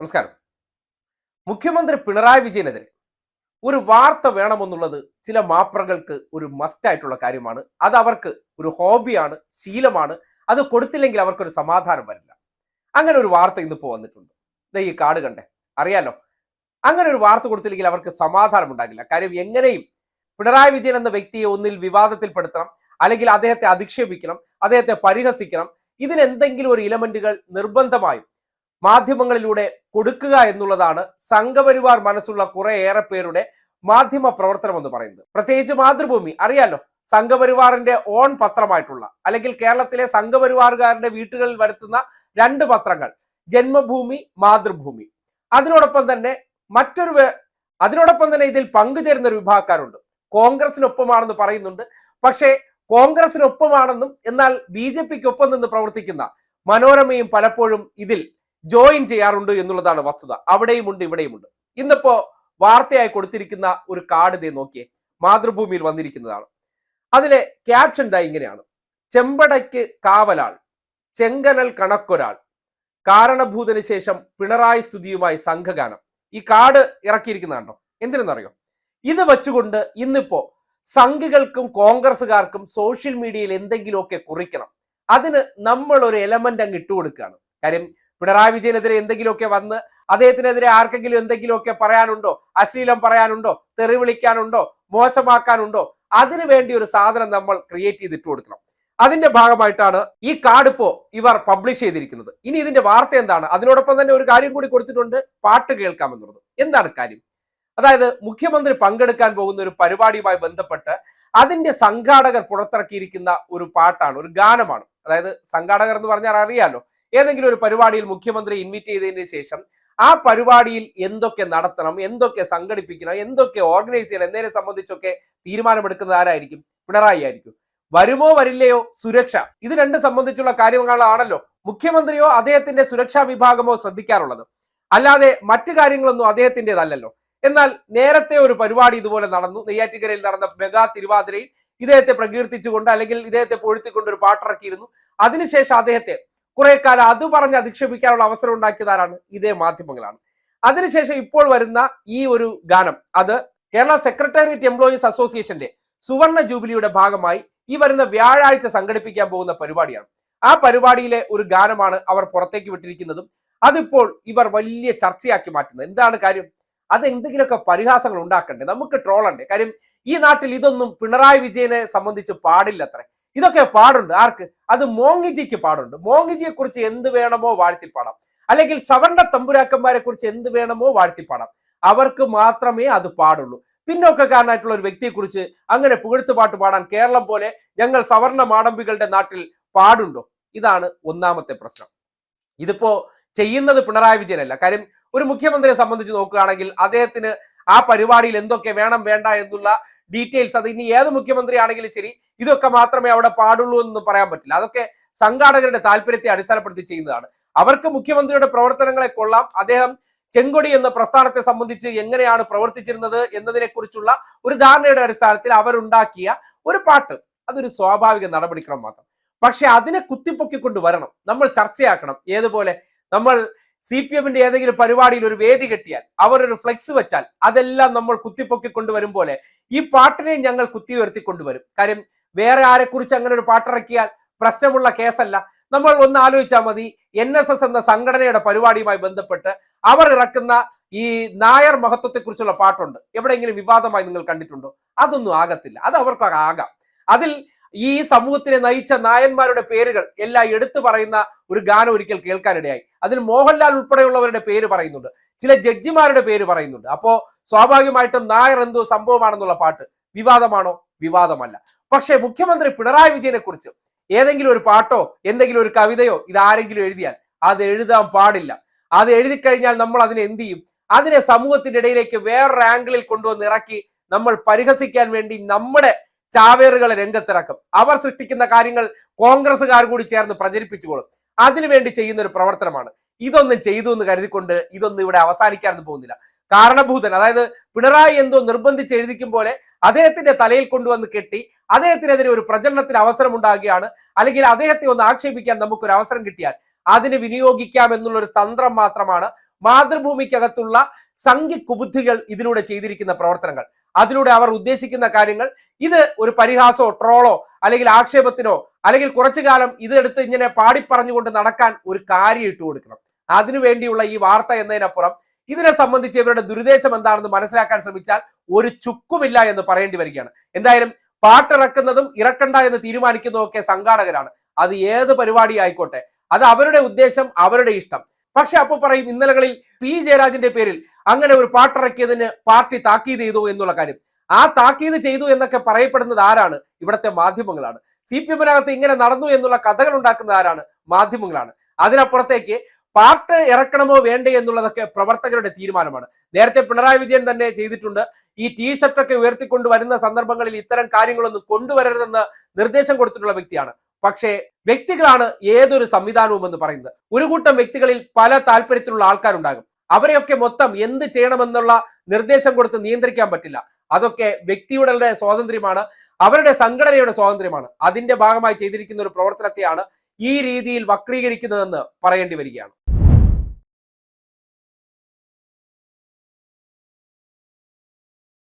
നമസ്കാരം. മുഖ്യമന്ത്രി പിണറായി വിജയനെതിരെ ഒരു വാർത്ത വേണമെന്നുള്ളത് ചില മാപ്രകൾക്ക് ഒരു മസ്റ്റ് ആയിട്ടുള്ള കാര്യമാണ്. അത് അവർക്ക് ഒരു ഹോബിയാണ് ശീലമാണ്. അത് കൊടുത്തില്ലെങ്കിൽ അവർക്കൊരു സമാധാനം വരില്ല. അങ്ങനെ ഒരു വാർത്ത ഇന്നിപ്പോൾ വന്നിട്ടുണ്ട്. ദേ ഈ കാട് കണ്ടേ അറിയാലോ? അങ്ങനെ ഒരു വാർത്ത കൊടുത്തില്ലെങ്കിൽ അവർക്ക് സമാധാനം ഉണ്ടാകില്ല. കാര്യം എങ്ങനെയും പിണറായി വിജയൻ എന്ന വ്യക്തിയെ ഒന്നിൽ വിവാദത്തിൽപ്പെടുത്തണം അല്ലെങ്കിൽ അദ്ദേഹത്തെ അധിക്ഷേപിക്കണം അദ്ദേഹത്തെ പരിഹസിക്കണം. ഇതിനെന്തെങ്കിലും ഒരു ഇലമെന്റുകൾ നിർബന്ധമായും മാധ്യമങ്ങളിലൂടെ കൊടുക്കുക എന്നുള്ളതാണ് സംഘപരിവാർ മനസ്സുള്ള കുറെ ഏറെ പേരുടെ മാധ്യമ പ്രവർത്തനം എന്ന് പറയുന്നത്. പ്രത്യേകിച്ച് മാതൃഭൂമി. അറിയാലോ സംഘപരിവാറിന്റെ ഓൺ പത്രമായിട്ടുള്ള അല്ലെങ്കിൽ കേരളത്തിലെ സംഘപരിവാറുകാരുടെ വീട്ടുകളിൽ വരുത്തുന്ന രണ്ട് പത്രങ്ങൾ ജന്മഭൂമി മാതൃഭൂമി. അതിനോടൊപ്പം തന്നെ മറ്റൊരു അതിനോടൊപ്പം തന്നെ ഇതിൽ പങ്കുചേരുന്ന ഒരു വിഭാഗക്കാരുണ്ട്. കോൺഗ്രസിനൊപ്പമാണെന്ന് പറയുന്നുണ്ട്. പക്ഷേ കോൺഗ്രസിനൊപ്പമാണെന്നും എന്നാൽ ബി ജെ പിക്ക് ഒപ്പം നിന്ന് പ്രവർത്തിക്കുന്ന മനോരമയും പലപ്പോഴും ഇതിൽ ജോയിൻ ചെയ്യാറുണ്ട് എന്നുള്ളതാണ് വസ്തുത. അവിടെയും ഉണ്ട് ഇവിടെയും ഉണ്ട്. ഇന്നിപ്പോ വാർത്തയായി കൊടുത്തിരിക്കുന്ന ഒരു കാർഡ് ഇതേ നോക്കിയേ മാതൃഭൂമിയിൽ വന്നിരിക്കുന്നതാണ്. അതിലെ ക്യാപ്ഷൻ ദാ ഇങ്ങനെയാണ്. ചെമ്പടയ്ക്ക് കാവലാൾ ചെങ്കനൽ കണക്കൊരാൾ കാരണഭൂതന് ശേഷം പിണറായി സ്തുതിയുമായി സംഘഗാനം. ഈ കാർഡ് ഇറക്കിയിരിക്കുന്നതാണോ എന്തിനെന്നറിയോ? ഇത് വച്ചുകൊണ്ട് ഇന്നിപ്പോ സംഘികൾക്കും കോൺഗ്രസ്സുകാർക്കും സോഷ്യൽ മീഡിയയിൽ എന്തെങ്കിലുമൊക്കെ കുറിക്കണം. അതിന് നമ്മൾ ഒരു എലമെന്റ് അങ്ങ് ഇട്ടുകൊടുക്കുകയാണ്. കാര്യം പിണറായി വിജയനെതിരെ എന്തെങ്കിലുമൊക്കെ വന്ന് അദ്ദേഹത്തിനെതിരെ ആർക്കെങ്കിലും എന്തെങ്കിലുമൊക്കെ പറയാനുണ്ടോ? അശ്ലീലം പറയാനുണ്ടോ? തെറി വിളിക്കാനുണ്ടോ? മോശമാക്കാനുണ്ടോ? അതിനു വേണ്ടി ഒരു സാധനം നമ്മൾ ക്രിയേറ്റ് ചെയ്തിട്ട് കൊടുക്കണം. അതിന്റെ ഭാഗമായിട്ടാണ് ഈ കാർഡ് ഇപ്പോ ഇവർ പബ്ലിഷ് ചെയ്തിരിക്കുന്നത്. ഇനി ഇതിന്റെ വാർത്ത എന്താണ്? അതിനോടൊപ്പം തന്നെ ഒരു കാര്യം കൂടി കൊടുത്തിട്ടുണ്ട്. പാട്ട് കേൾക്കാമെന്നുള്ളത്. എന്താണ് കാര്യം? അതായത് മുഖ്യമന്ത്രി പങ്കെടുക്കാൻ പോകുന്ന ഒരു പരിപാടിയുമായി ബന്ധപ്പെട്ട് അതിന്റെ സംഘാടകർ പുറത്തിറക്കിയിരിക്കുന്ന ഒരു പാട്ടാണ് ഒരു ഗാനമാണ്. അതായത് സംഘാടകർ എന്ന് പറഞ്ഞാൽ അറിയാലോ. ഏതെങ്കിലും ഒരു പരിപാടിയിൽ മുഖ്യമന്ത്രി ഇൻവിറ്റ് ചെയ്തതിന് ശേഷം ആ പരിപാടിയിൽ എന്തൊക്കെ നടത്തണം എന്തൊക്കെ സംഘടിപ്പിക്കണം എന്തൊക്കെ ഓർഗനൈസ് ചെയ്യണം എന്നതിനെ സംബന്ധിച്ചൊക്കെ തീരുമാനമെടുക്കുന്നത് ആരായിരിക്കും? പിണറായി ആയിരിക്കും. വരുമോ വരില്ലയോ? സുരക്ഷ. ഇത് രണ്ട് സംബന്ധിച്ചുള്ള കാര്യങ്ങളാണല്ലോ മുഖ്യമന്ത്രിയോ അദ്ദേഹത്തിന്റെ സുരക്ഷാ വിഭാഗമോ ശ്രദ്ധിക്കാറുള്ളത്. അല്ലാതെ മറ്റു കാര്യങ്ങളൊന്നും അദ്ദേഹത്തിന്റെതല്ലല്ലോ. എന്നാൽ നേരത്തെ ഒരു പരിപാടി ഇതുപോലെ നടന്നു. നെയ്യാറ്റിക്കരയിൽ നടന്ന മെഗാ തിരുവാതിരയിൽ ഇദ്ദേഹത്തെ പ്രകീർത്തിച്ചുകൊണ്ട് അല്ലെങ്കിൽ ഇദ്ദേഹത്തെ പൊഴുത്തിക്കൊണ്ട് ഒരു പാട്ടിറക്കിയിരുന്നു. അതിനുശേഷം അദ്ദേഹത്തെ കുറെ കാലം അത് പറഞ്ഞ് അധിക്ഷേപിക്കാനുള്ള അവസരം ഉണ്ടാക്കിയതാരാണ്? ഇതേ മാധ്യമങ്ങളാണ്. അതിനുശേഷം ഇപ്പോൾ വരുന്ന ഈ ഒരു ഗാനം അത് കേരള സെക്രട്ടേറിയറ്റ് എംപ്ലോയീസ് അസോസിയേഷന്റെ സുവർണ ജൂബിലിയുടെ ഭാഗമായി ഈ വരുന്ന വ്യാഴാഴ്ച സംഘടിപ്പിക്കാൻ പോകുന്ന പരിപാടിയാണ്. ആ പരിപാടിയിലെ ഒരു ഗാനമാണ് അവർ പുറത്തേക്ക് വിട്ടിരിക്കുന്നതും അതിപ്പോൾ ഇവർ വലിയ ചർച്ചയാക്കി മാറ്റുന്നത്. എന്താണ് കാര്യം? അത് എന്തെങ്കിലുമൊക്കെ പരിഹാസങ്ങൾ ഉണ്ടാക്കണ്ടേ? നമുക്ക് ട്രോളണ്ടേ? കാര്യം ഈ നാട്ടിൽ ഇതൊന്നും പിണറായി വിജയനെ സംബന്ധിച്ച് പാടില്ല അത്ര ഇതൊക്കെ പാടുണ്ട്. ആർക്ക്? അത് മോങ്ങിജിക്ക് പാടുണ്ട്. മോങ്ങിജിയെ കുറിച്ച് എന്ത് വേണമോ വാഴ്ത്തി പാടാം. അല്ലെങ്കിൽ സവർണ തമ്പുരാക്കന്മാരെ കുറിച്ച് എന്ത് വേണമോ വാഴ്ത്തി പാടാം. അവർക്ക് മാത്രമേ അത് പാടുള്ളൂ. പിന്നോക്കക്കാരനായിട്ടുള്ള ഒരു വ്യക്തിയെ കുറിച്ച് അങ്ങനെ പുകഴ്ത്തു പാട്ട് പാടാൻ കേരളം പോലെ ഞങ്ങൾ സവർണ മാടമ്പികളുടെ നാട്ടിൽ പാടുണ്ടോ? ഇതാണ് ഒന്നാമത്തെ പ്രശ്നം. ഇതിപ്പോ ചെയ്യുന്നത് പിണറായി വിജയനല്ല. കാര്യം ഒരു മുഖ്യമന്ത്രിയെ സംബന്ധിച്ച് നോക്കുകയാണെങ്കിൽ അദ്ദേഹത്തിന് ആ പരിപാടിയിൽ എന്തൊക്കെ വേണം വേണ്ട എന്നുള്ള ഡീറ്റെയിൽസ് അത് ഇനി ഏത് മുഖ്യമന്ത്രി ആണെങ്കിലും ശരി ഇതൊക്കെ മാത്രമേ അവിടെ പാടുള്ളൂ എന്ന് പറയാൻ പറ്റില്ല. അതൊക്കെ സംഘാടകരുടെ താല്പര്യത്തെ അടിസ്ഥാനപ്പെടുത്തി ചെയ്യുന്നതാണ്. അവർക്ക് മുഖ്യമന്ത്രിയുടെ പ്രവർത്തനങ്ങളെ കൊള്ളാം. അദ്ദേഹം ചെങ്കൊടി എന്ന പ്രസ്ഥാനത്തെ സംബന്ധിച്ച് എങ്ങനെയാണ് പ്രവർത്തിച്ചിരുന്നത് എന്നതിനെ കുറിച്ചുള്ള ഒരു ധാരണയുടെ അടിസ്ഥാനത്തിൽ അവരുണ്ടാക്കിയ ഒരു പാട്ട്. അതൊരു സ്വാഭാവിക നടപടിക്രമം മാത്രം. പക്ഷെ അതിനെ കുത്തിപ്പൊക്കിക്കൊണ്ട് വരണം. നമ്മൾ ചർച്ചയാക്കണം. ഏതുപോലെ നമ്മൾ സി പി എമ്മിന്റെ ഏതെങ്കിലും പരിപാടിയിൽ ഒരു വേദി കെട്ടിയാൽ അവർ ഒരു ഫ്ലെക്സ് വെച്ചാൽ അതെല്ലാം നമ്മൾ കുത്തിപ്പൊക്കി കൊണ്ടുവരും പോലെ ഈ പാട്ടിനെ ഞങ്ങൾ കുത്തി ഉയർത്തിക്കൊണ്ടുവരും കാര്യം വേറെ ആരെക്കുറിച്ച് അങ്ങനെ ഒരു പാട്ടിറക്കിയാൽ പ്രശ്നമുള്ള കേസല്ല. നമ്മൾ ഒന്ന് ആലോചിച്ചാൽ മതി എൻ എസ് എസ് എന്ന സംഘടനയുടെ പരിപാടിയുമായി ബന്ധപ്പെട്ട് അവർ ഇറക്കുന്ന ഈ നായർ മഹത്വത്തെക്കുറിച്ചുള്ള പാട്ടുണ്ട്. എവിടെയെങ്കിലും വിവാദമായി നിങ്ങൾ കണ്ടിട്ടുണ്ടോ? അതൊന്നും ആകത്തില്ല. അത് അവർക്ക് ആകാം അതിൽ ഈ സമൂഹത്തിനെ നയിച്ച നായന്മാരുടെ പേരുകൾ എല്ലാം എടുത്തു പറയുന്ന ഒരു ഗാനം ഒരിക്കൽ കേൾക്കാനിടയായി. അതിൽ മോഹൻലാൽ ഉൾപ്പെടെയുള്ളവരുടെ പേര് പറയുന്നുണ്ട്. ചില ജഡ്ജിമാരുടെ പേര് പറയുന്നുണ്ട്. അപ്പോ സ്വാഭാവികമായിട്ടും നായർ എന്തോ സംഭവമാണെന്നുള്ള പാട്ട് വിവാദമാണോ? വിവാദമല്ല. പക്ഷേ മുഖ്യമന്ത്രി പിണറായി വിജയനെ കുറിച്ച് ഏതെങ്കിലും ഒരു പാട്ടോ എന്തെങ്കിലും ഒരു കവിതയോ ഇത് ആരെങ്കിലും എഴുതിയാൽ അത് എഴുതാൻ പാടില്ല. അത് എഴുതി കഴിഞ്ഞാൽ നമ്മൾ അതിനെ എന്ത് ചെയ്യും? അതിനെ സമൂഹത്തിന്റെ ഇടയിലേക്ക് വേറൊരു ആംഗിളിൽ കൊണ്ടുവന്ന് ഇറക്കി നമ്മൾ പരിഹസിക്കാൻ വേണ്ടി നമ്മുടെ ചാവേറുകളെ രംഗത്തിറക്കും. അവർ സൃഷ്ടിക്കുന്ന കാര്യങ്ങൾ കോൺഗ്രസ്സുകാർ കൂടി ചേർന്ന് പ്രചരിപ്പിച്ചുകൊള്ളും. അതിനുവേണ്ടി ചെയ്യുന്ന ഒരു പ്രവർത്തനമാണ്. ഇതൊന്നും ചെയ്തു എന്ന് കരുതിക്കൊണ്ട് ഇതൊന്നും ഇവിടെ അവസാനിക്കാനൊന്നും പോകുന്നില്ല. കാരണഭൂതൻ അതായത് പിണറായി എന്തോ നിർബന്ധിച്ച് എഴുതിക്കും പോലെ അദ്ദേഹത്തിന്റെ തലയിൽ കൊണ്ടുവന്ന് കെട്ടി അദ്ദേഹത്തിനെതിരെ ഒരു പ്രചരണത്തിന് അവസരം ഉണ്ടാകുകയാണ് അല്ലെങ്കിൽ അദ്ദേഹത്തെ ഒന്ന് ആക്ഷേപിക്കാൻ നമുക്കൊരു അവസരം കിട്ടിയാൽ അതിന് വിനിയോഗിക്കാം എന്നുള്ള ഒരു തന്ത്രം മാത്രമാണ് മാതൃഭൂമിക്കകത്തുള്ള സംഘി കുബുദ്ധികൾ ഇതിലൂടെ ചെയ്തിരിക്കുന്ന പ്രവർത്തനങ്ങൾ. അതിലൂടെ അവർ ഉദ്ദേശിക്കുന്ന കാര്യങ്ങൾ. ഇത് ഒരു പരിഹാസോ ട്രോളോ അല്ലെങ്കിൽ ആക്ഷേപത്തിനോ അല്ലെങ്കിൽ കുറച്ചു കാലം ഇതെടുത്ത് ഇങ്ങനെ പാടിപ്പറഞ്ഞുകൊണ്ട് നടക്കാൻ ഒരു കാര്യം ഇട്ടു കൊടുക്കണം. അതിനുവേണ്ടിയുള്ള ഈ വാർത്ത എന്നതിനപ്പുറം ഇതിനെ സംബന്ധിച്ച് ഇവരുടെ ദുരുദ്ദേശം എന്താണെന്ന് മനസ്സിലാക്കാൻ ശ്രമിച്ചാൽ ഒരു ചുക്കുമില്ല എന്ന് പറയേണ്ടി വരികയാണ്. എന്തായാലും പാട്ടിറക്കുന്നതും ഇറക്കണ്ട എന്ന് തീരുമാനിക്കുന്നതും ഒക്കെ സംഘാടകരാണ്. അത് ഏത് പരിപാടി ആയിക്കോട്ടെ. അത് അവരുടെ ഉദ്ദേശം അവരുടെ ഇഷ്ടം. പക്ഷെ അപ്പൊ പറയും ഇന്നലകളിൽ പി. ജയരാജന്റെ പേരിൽ അങ്ങനെ ഒരു പാട്ടിറക്കിയതിന് പാർട്ടി താക്കീത് ചെയ്തു എന്നുള്ള കാര്യം. ആ താക്കീത് ചെയ്തു എന്നൊക്കെ പറയപ്പെടുന്നത് ആരാണ്? ഇവിടുത്തെ മാധ്യമങ്ങളാണ്. സി പി എമ്മിനകത്ത് ഇങ്ങനെ നടന്നു എന്നുള്ള കഥകൾ ഉണ്ടാക്കുന്നത് ആരാണ്? മാധ്യമങ്ങളാണ്. അതിനപ്പുറത്തേക്ക് പാർട്ട് ഇറക്കണമോ വേണ്ടേ എന്നുള്ളതൊക്കെ പ്രവർത്തകരുടെ തീരുമാനമാണ്. നേരത്തെ പിണറായി വിജയൻ തന്നെ ചെയ്തിട്ടുണ്ട്. ഈ ടീഷർട്ടൊക്കെ ഉയർത്തിക്കൊണ്ട് വരുന്ന സന്ദർഭങ്ങളിൽ ഇത്തരം കാര്യങ്ങളൊന്നും കൊണ്ടുവരരുതെന്ന് നിർദ്ദേശം കൊടുത്തിട്ടുള്ള വ്യക്തിയാണ്. പക്ഷേ വ്യക്തികളാണ് ഏതൊരു സംവിധാനവും എന്ന് പറയുന്നത്. ഒരു കൂട്ടം വ്യക്തികളിൽ പല താല്പര്യത്തിലുള്ള ആൾക്കാരുണ്ടാകും. അവരെയൊക്കെ മൊത്തം എന്ത് ചെയ്യണമെന്നുള്ള നിർദ്ദേശം കൊടുത്ത് നിയന്ത്രിക്കാൻ പറ്റില്ല. അതൊക്കെ വ്യക്തിയുടെ സ്വാതന്ത്ര്യമാണ് അവരുടെ സംഘടനയുടെ സ്വാതന്ത്ര്യമാണ്. അതിന്റെ ഭാഗമായി ചെയ്തിരിക്കുന്ന ഒരു പ്രവർത്തനത്തെയാണ് ഈ രീതിയിൽ വക്രീകരിക്കുന്നതെന്ന് പറയേണ്ടി വരികയാണ്.